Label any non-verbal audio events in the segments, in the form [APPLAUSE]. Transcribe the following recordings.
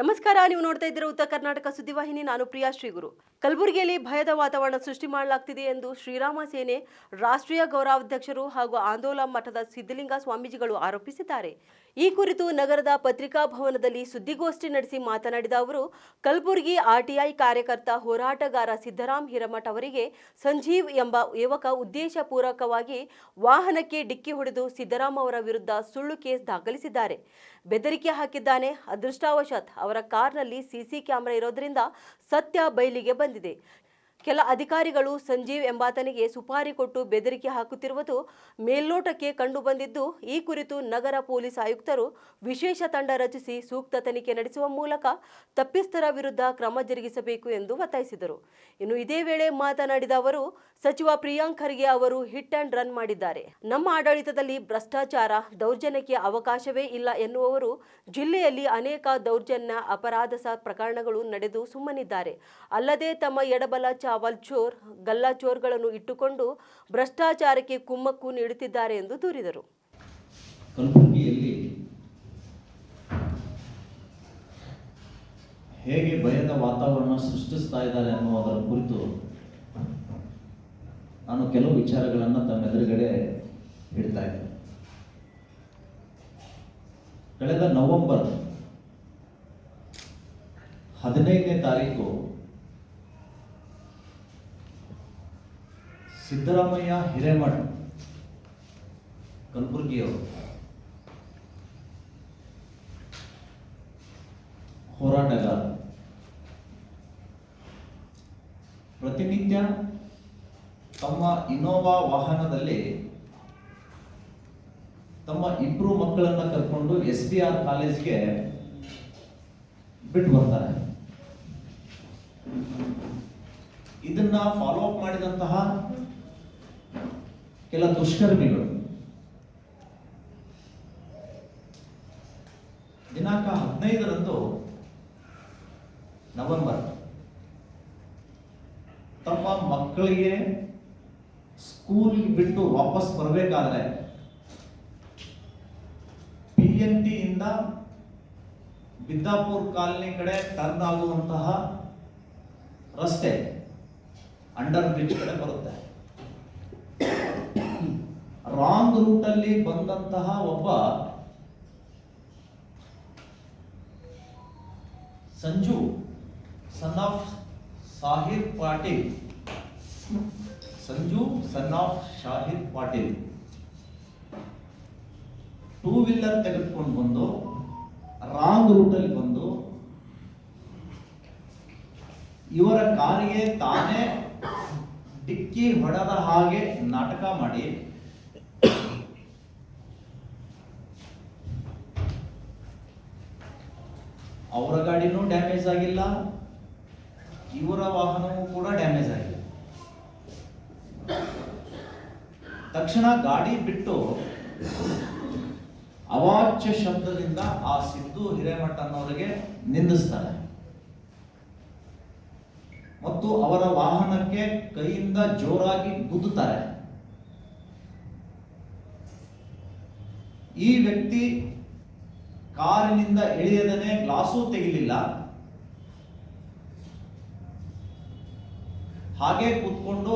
ನಮಸ್ಕಾರ, ನೀವು ನೋಡ್ತಾ ಇದ್ದೀರಾ ಉತ್ತರ ಕರ್ನಾಟಕ ಸುದ್ದಿವಾಹಿನಿ ನಾನು ಪ್ರಿಯಾ ಶ್ರೀಗುರು. ಕಲಬುರಗಿಯಲ್ಲಿ ಭಯದ ವಾತಾವರಣ ಸೃಷ್ಟಿ ಮಾಡಲಾಗ್ತಿದೆ ಎಂದು ಶ್ರೀರಾಮ ಸೇನೆ ರಾಷ್ಟ್ರೀಯ ಗೌರವಾಧ್ಯಕ್ಷರು ಹಾಗೂ ಆಂದೋಲನ ಮಠದ ಸಿದ್ಧಲಿಂಗ ಸ್ವಾಮೀಜಿಗಳು ಆರೋಪಿಸಿದ್ದಾರೆ. ಈ ಕುರಿತು ನಗರದ ಪತ್ರಿಕಾ ಭವನದಲ್ಲಿ ಸುದ್ದಿಗೋಷ್ಠಿ ನಡೆಸಿ ಮಾತನಾಡಿದ ಅವರು, ಕಲಬುರಗಿ ಆರ್ಟಿಐ ಕಾರ್ಯಕರ್ತ ಹೋರಾಟಗಾರ ಸಿದ್ದರಾಮ್ ಹಿರಮಠ ಅವರಿಗೆ ಸಂಜೀವ್ ಎಂಬ ಯುವಕ ಉದ್ದೇಶಪೂರ್ವಕವಾಗಿ ವಾಹನಕ್ಕೆ ಡಿಕ್ಕಿ ಹೊಡೆದು ಸಿದ್ದರಾಮ್ ಅವರ ವಿರುದ್ಧ ಸುಳ್ಳು ಕೇಸ್ ದಾಖಲಿಸಿದ್ದಾರೆ. ಬೆದರಿಕೆ ಹಾಕಿದ್ದಾನೆ. ಅದೃಷ್ಟಾವಶಾತ್ ಅವರ ಕಾರ್ನಲ್ಲಿ ಸಿಸಿ ಕ್ಯಾಮೆರಾ ಇರೋದ್ರಿಂದ ಸತ್ಯ ಬಯಲಿಗೆ ಬಂದಿದೆ. ಕೆಲ ಅಧಿಕಾರಿಗಳು ಸಂಜೀವ್ ಎಂಬಾತನಿಗೆ ಸುಪಾರಿ ಕೊಟ್ಟು ಬೆದರಿಕೆ ಹಾಕುತ್ತಿರುವುದು ಮೇಲ್ನೋಟಕ್ಕೆ ಕಂಡುಬಂದಿದ್ದು, ಈ ಕುರಿತು ನಗರ ಪೊಲೀಸ್ ಆಯುಕ್ತರು ವಿಶೇಷ ತಂಡ ರಚಿಸಿ ಸೂಕ್ತ ತನಿಖೆ ನಡೆಸುವ ಮೂಲಕ ತಪ್ಪಿಸ್ಥರ ವಿರುದ್ಧ ಕ್ರಮ ಜರುಗಿಸಬೇಕು ಎಂದು ಒತ್ತಾಯಿಸಿದರು. ಇನ್ನು ಇದೇ ವೇಳೆ ಮಾತನಾಡಿದ ಅವರು, ಸಚಿವ ಪ್ರಿಯಾಂಕ್ ಖರ್ಗೆ ಅವರು ಹಿಟ್ ಅಂಡ್ ರನ್ ಮಾಡಿದ್ದಾರೆ. ನಮ್ಮ ಆಡಳಿತದಲ್ಲಿ ಭ್ರಷ್ಟಾಚಾರ ದೌರ್ಜನ್ಯಕ್ಕೆ ಅವಕಾಶವೇ ಇಲ್ಲ ಎನ್ನುವವರು ಜಿಲ್ಲೆಯಲ್ಲಿ ಅನೇಕ ದೌರ್ಜನ್ಯ ಅಪರಾಧ ಪ್ರಕರಣಗಳು ನಡೆದು ಸುಮ್ಮನಿದ್ದಾರೆ. ಅಲ್ಲದೆ ತಮ್ಮ ಎಡಬಲ ಚಾವಲ್ ಚೋರ್ ಗಲ್ಲಾ ಚೋರ್ಗಳನ್ನು ಇಟ್ಟುಕೊಂಡು ಭ್ರಷ್ಟಾಚಾರಕ್ಕೆ ಕುಮ್ಮಕ್ಕು ನೀಡುತ್ತಿದ್ದಾರೆ ಎಂದು ದೂರಿದರು. ಹೇಗೆ ಭಯದ ವಾತಾವರಣ ಸೃಷ್ಟಿಸ್ತಾ ಇದ್ದಾರೆ ಅನ್ನುವುದರ ಕುರಿತು ನಾನು ಕೆಲವು ವಿಚಾರಗಳನ್ನು ತಮ್ಮ ಎದುರುಗಡೆ ಇಡ್ತಾ ಇದ್ದೆ. ಕಳೆದ ನವೆಂಬರ್ ಹದಿನೈದನೇ ತಾರೀಕು ಸಿದ್ದರಾಮಯ್ಯ ಹಿರೇಮಠ ಕಲಬುರಗಿಯವರು ಹೋರಾಟಗಾರ. ಪ್ರತಿನಿತ್ಯ ತಮ್ಮ ಇನೋವಾ ವಾಹನದಲ್ಲಿ ತಮ್ಮ ಇಬ್ಬರು ಮಕ್ಕಳನ್ನ ಕರ್ಕೊಂಡು ಎಸ್ ಬಿ ಆರ್ ಕಾಲೇಜ್ಗೆ ಬಿಟ್ಟು ಬರ್ತಾರೆ. ಇದನ್ನ ಫಾಲೋ ಅಪ್ ಮಾಡಿದಂತಹ ಕೆಲ ದುಷ್ಕರ್ಮಿಗಳು. ದಿನಾಂಕ ಹದಿನೈದರಂದು ನವೆಂಬರ್. ತಮ್ಮ ಮಕ್ಕಳಿಗೆ ಸ್ಕೂಲ್ ಬಿಟ್ಟು ವಾಪಸ್ ಬರಬೇಕಾದ್ರೆ ಪಿ ಎನ್ ಟಿಯಿಂದ ಬಿದ್ದಾಪುರ್ ಕಾಲನಿ ಕಡೆ ಟರ್ನ್ ಆಗುವಂತಹ ರಸ್ತೆ ಅಂಡರ್ ಬ್ರಿಡ್ಜ್ ಕಡೆ ಬರುತ್ತೆ. ರಾಂಗ್ ರೂಟಲ್ಲಿ ಬಂದಂತಹ ಒಬ್ಬ Sanju son of Sahir Patil. Sanju son of Shahid Patil. Two wheeler ತೆಗೆದುಕೊಂಡು ಬಂದು ರಾಂಗ್ ರೂಟಲ್ಲಿ ಬಂದು, ಇವರ ಕಾರಿಗೆ ತಾನೇ ಡಿಕ್ಕಿ ಹೊಡೆದ ಹಾಗೆ ನಾಟಕ ಮಾಡಿ [COUGHS] ಅವರ ಗಾಡಿನೂ ಡ್ಯಾಮೇಜ್ ಆಗಿಲ್ಲ. ಇವರ ವಾಹನವೂ ಕೂಡ ಡ್ಯಾಮೇಜ್ ಆಗಿಲ್ಲ. ತಕ್ಷಣ ಗಾಡಿ ಬಿಟ್ಟು ಅವಾಚ್ಯ ಶಬ್ದದಿಂದ ಆ ಸಿದ್ದು ಹಿರೇಮಠ ಅನ್ನೋರಿಗೆ ನಿಂದಿಸ್ತಾರೆ. ಮತ್ತು ಅವರ ವಾಹನಕ್ಕೆ ಕೈಯಿಂದ ಜೋರಾಗಿ ಗುದ್ದುತ್ತಾರೆ. ಈ ವ್ಯಕ್ತಿ ಕಾರಿನಿಂದ ಇಳಿಯದನೆ ಗ್ಲಾಸು ತೆಗಿಲಿಲ್ಲ. ಹಾಗೆ ಕೂತ್ಕೊಂಡು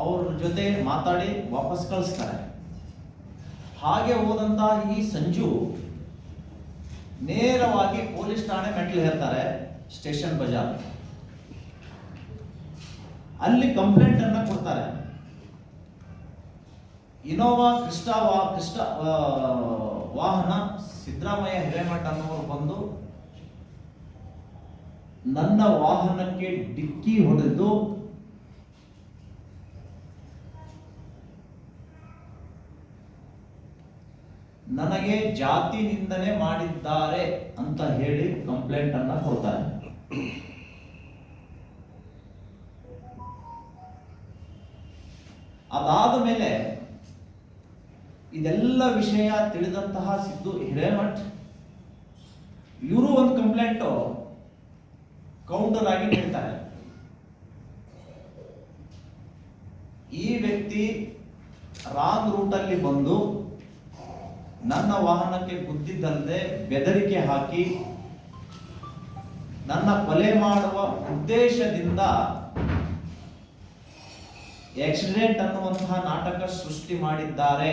ಅವ್ರ ಜೊತೆ ಮಾತಾಡಿ ವಾಪಸ್ ಕಳಿಸ್ತಾರೆ. ಹಾಗೆ ಹೋದಂತ ಈ ಸಂಜು ನೇರವಾಗಿ ಪೊಲೀಸ್ ಠಾಣೆ ಮೆಟ್ಲು ಹೇಳ್ತಾರೆ ಸ್ಟೇಷನ್ ಬಜಾರ್. ಅಲ್ಲಿ ಕಂಪ್ಲೇಂಟ್ ಅನ್ನ ಕೊಡ್ತಾರೆ. ಇನೋವಾ, ಕೃಷ್ಣ ವಾ, ಕೃಷ್ಣ ವಾಹನ ಸಿದ್ದರಾಮಯ್ಯ ಹಿರೇಮಠ ಅನ್ನೋರು ಬಂದು ನನ್ನ ವಾಹನಕ್ಕೆ ಡಿಕ್ಕಿ ಹೊಡೆದು ನನಗೆ ಜಾತಿ ನಿಂದನೆ ಮಾಡಿದ್ದಾರೆ ಅಂತ ಹೇಳಿ ಕಂಪ್ಲೇಂಟ್ ಅನ್ನ ಕೊಡ್ತಾರೆ. ಅದಾದ ಮೇಲೆ ಇದೆಲ್ಲ ವಿಷಯ ತಿಳಿದಂತಹ ಸಿದ್ದು ಹಿರೇಮಠ್, ಇವರು ಒಂದು ಕಂಪ್ಲೇಂಟ್ ಕೌಂಟರ್ ಆಗಿ ಹೇಳ್ತಾರೆ. ಈ ವ್ಯಕ್ತಿ ರಾಂಗ್ ರೂಟಲ್ಲಿ ಬಂದು ನನ್ನ ವಾಹನಕ್ಕೆ ಗುದ್ದಿದ್ದಲ್ಲದೆ ಬೆದರಿಕೆ ಹಾಕಿ ನನ್ನ ಕೊಲೆ ಮಾಡುವ ಉದ್ದೇಶದಿಂದ ಆಕ್ಸಿಡೆಂಟ್ ಅನ್ನುವಂತಹ ನಾಟಕ ಸೃಷ್ಟಿ ಮಾಡಿದ್ದಾರೆ.